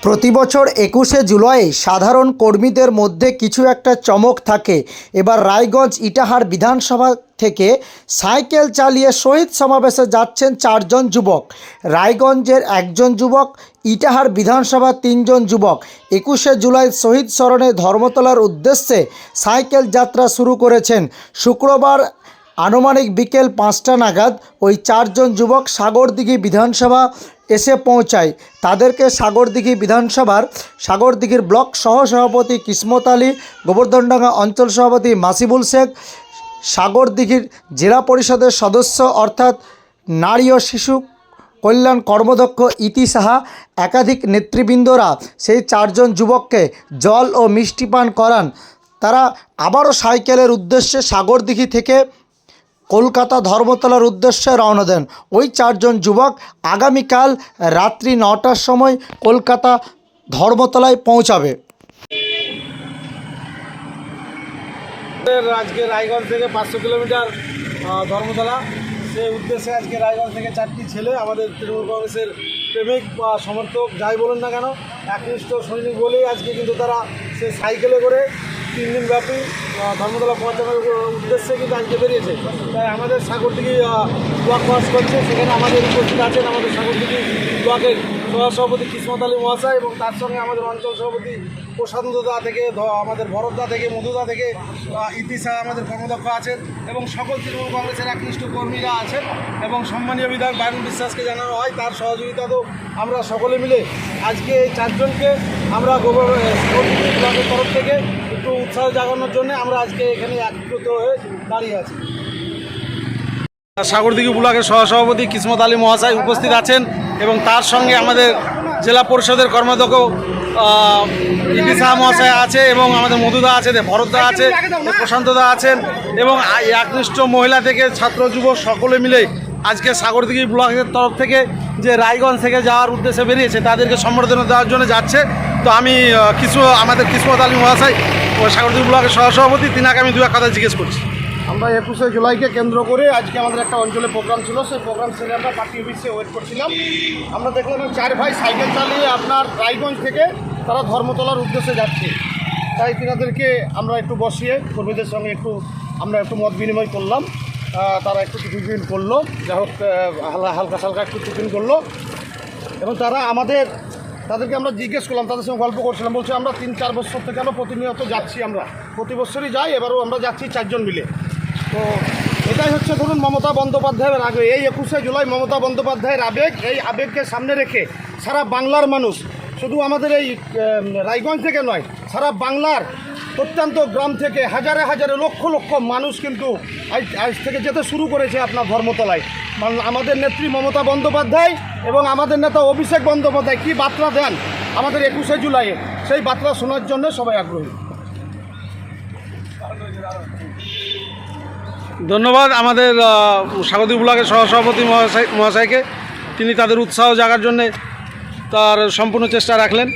প্রতি বছর একুশে জুলাই সাধারণ কর্মীদের মধ্যে কিছু একটা চমক থাকে। এবার রায়গঞ্জ ইটাহার বিধানসভা থেকে সাইকেল চালিয়ে শহীদ সমাবেশে যাচ্ছেন চারজন যুবক। রায়গঞ্জের একজন যুবক, ইটাহার বিধানসভার তিনজন যুবক। একুশে জুলাই শহীদ স্মরণে ধর্মতলার উদ্দেশ্যে সাইকেল যাত্রা শুরু করেছেন। শুক্রবার আনুমানিক বিকেল পাঁচটা নাগাদ ওই চারজন যুবক সাগরদিঘি বিধানসভা এসে পৌঁছায়। তাদেরকে সাগরদিঘি বিধানসভার সাগরদিঘির ব্লক সহসভাপতি কিসমত আলী, গোবর্ধনডাঙ্গা অঞ্চল সভাপতি মাসিবুল শেখ, সাগরদিঘির জেলা পরিষদের সদস্য অর্থাৎ নারী ও শিশু কল্যাণ কর্মদক্ষ ইতি সাহা, একাধিক নেতৃবৃন্দরা সেই চারজন যুবককে জল ও মিষ্টি পান করান। তারা আবারও সাইকেলের উদ্দেশ্যে সাগরদিঘি থেকে কলকাতা ধর্মতলার উদ্দেশ্যে রওনা দেন ওই চারজন যুবক। আগামীকাল রাত্রি নটার সময় কলকাতা ধর্মতলায় পৌঁছাবে। আজকে রায়গঞ্জ থেকে পাঁচশো কিলোমিটার ধর্মতলা। সে উদ্দেশ্যে আজকে রায়গঞ্জ থেকে চারটি ছেলে আমাদের তৃণমূল কংগ্রেসের প্রেমিক বা সমর্থক, যাই বলুন না কেন, একনিষ্ঠ সৈনিক বলেই আজকে কিন্তু তারা সে সাইকেলে করে তিন দিন ব্যাপী ধর্মতলা পৌঁছানোর উদ্দেশ্যে কিন্তু আজকে বেরিয়েছে। তাই আমাদের সাগরদিঘি ব্লক পাস করছে। সেখানে আমাদের উপস্থিত আছেন আমাদের সাগরদিঘি ব্লকের সহসভাপতি কিসমত আলী মহাশয় এবং তার সঙ্গে আমাদের অঞ্চল সভাপতি প্রশান্তদা থেকে আমাদের ভরতদা থেকে, মধুদা থেকে ইতিশা আমাদের কর্মদক্ষ আছেন এবং সকল তৃণমূল কংগ্রেসের একনিষ্ঠ কর্মীরা আছেন এবং সম্মানীয় বিধায়ক বায়ন বিশ্বাসকে জানানো হয়। তার সহযোগিতাতেও আমরা সকলে মিলে আজকে এই চারজনকে আমরা গোবর ব্লকের তরফ থেকে একটু উৎসাহ জাগানোর জন্য আমরা আজকে এখানে একত্রিত হয়ে দাঁড়িয়ে আছি। সাগরদিঘি ব্লকের সহসভাপতি কিসমত আলী মহাশয় উপস্থিত আছেন এবং তার সঙ্গে আমাদের জেলা পরিষদের কর্মাধ্যক্ষ ইপি শাহ মহাশয় আছে এবং আমাদের মধুদা আছে ভরতদা আছে প্রশান্তদা আছেন এবং একনিষ্ঠ মহিলা থেকে ছাত্র যুবক সকলে মিলে আজকে সাগরদিঘি ব্লকের তরফ থেকে যে রায়গঞ্জ থেকে যাওয়ার উদ্দেশ্যে বেরিয়েছে তাদেরকে সম্বর্ধনা দেওয়ার জন্য যাচ্ছে। তো আমি কিছু আমাদের কিসমত আলী মহাশয় ও সাগরদিঘি ব্লকের সহসভাপতি তিনাকে আমি দু এক কথা জিজ্ঞেস করছি আমরা একুশে জুলাইকে কেন্দ্র করে আজকে আমাদের একটা অঞ্চলে প্রোগ্রাম ছিল, সেই প্রোগ্রাম সেরে আমরা পার্টি অফিসে ওয়েট করছিলাম। আমরা দেখলাম চার ভাই সাইকেল চালিয়ে আপনার রায়গঞ্জ থেকে তারা ধর্মতলার উদ্দেশ্যে যাচ্ছে। তাই তিনাদেরকে আমরা একটু বসিয়ে, কর্মীদের সঙ্গে একটু আমরা একটু মত বিনিময় করলাম। তারা একটু টিফিন করল। যাই হোক হালকা হালকা একটু টিফিন করল। এবং তারা আমাদের তাদেরকে আমরা জিজ্ঞেস করলাম, তাদের সঙ্গে গল্প করছিলাম, বলছে আমরা তিন, চার বছর থেকে আমরা প্রতিনিয়ত যাচ্ছি আমরা। প্রতি বছরই যাই, এবারও আমরা যাচ্ছি চারজন মিলে। তো এটাই হচ্ছে ধরুন মমতা বন্দ্যোপাধ্যায়ের আগে। এই একুশে জুলাই মমতা বন্দ্যোপাধ্যায়ের আবেগ, এই আবেগকে সামনে রেখে সারা বাংলার মানুষ, শুধু আমাদের এই রায়গঞ্জ থেকে নয়, সারা বাংলার প্রত্যন্ত গ্রাম থেকে হাজারে হাজারে লক্ষ লক্ষ মানুষ কিন্তু আজ আজ থেকে যেতে শুরু করেছে আপনার ধর্মতলায়। আমাদের নেত্রী মমতা বন্দ্যোপাধ্যায় এবং আমাদের নেতা অভিষেক বন্দ্যোপাধ্যায় কী বার্তা দেন আমাদের একুশে জুলাইয়ে? সেই বার্তা শোনার জন্য সবাই আগ্রহী। ধন্যবাদ আমাদের স্বাগতিক ব্লকের সহসভাপতি মহাশয় মহাশয়কে। তিনি তাদের উৎসাহ জাগার জন্যে তার সম্পূর্ণ চেষ্টা রাখলেন।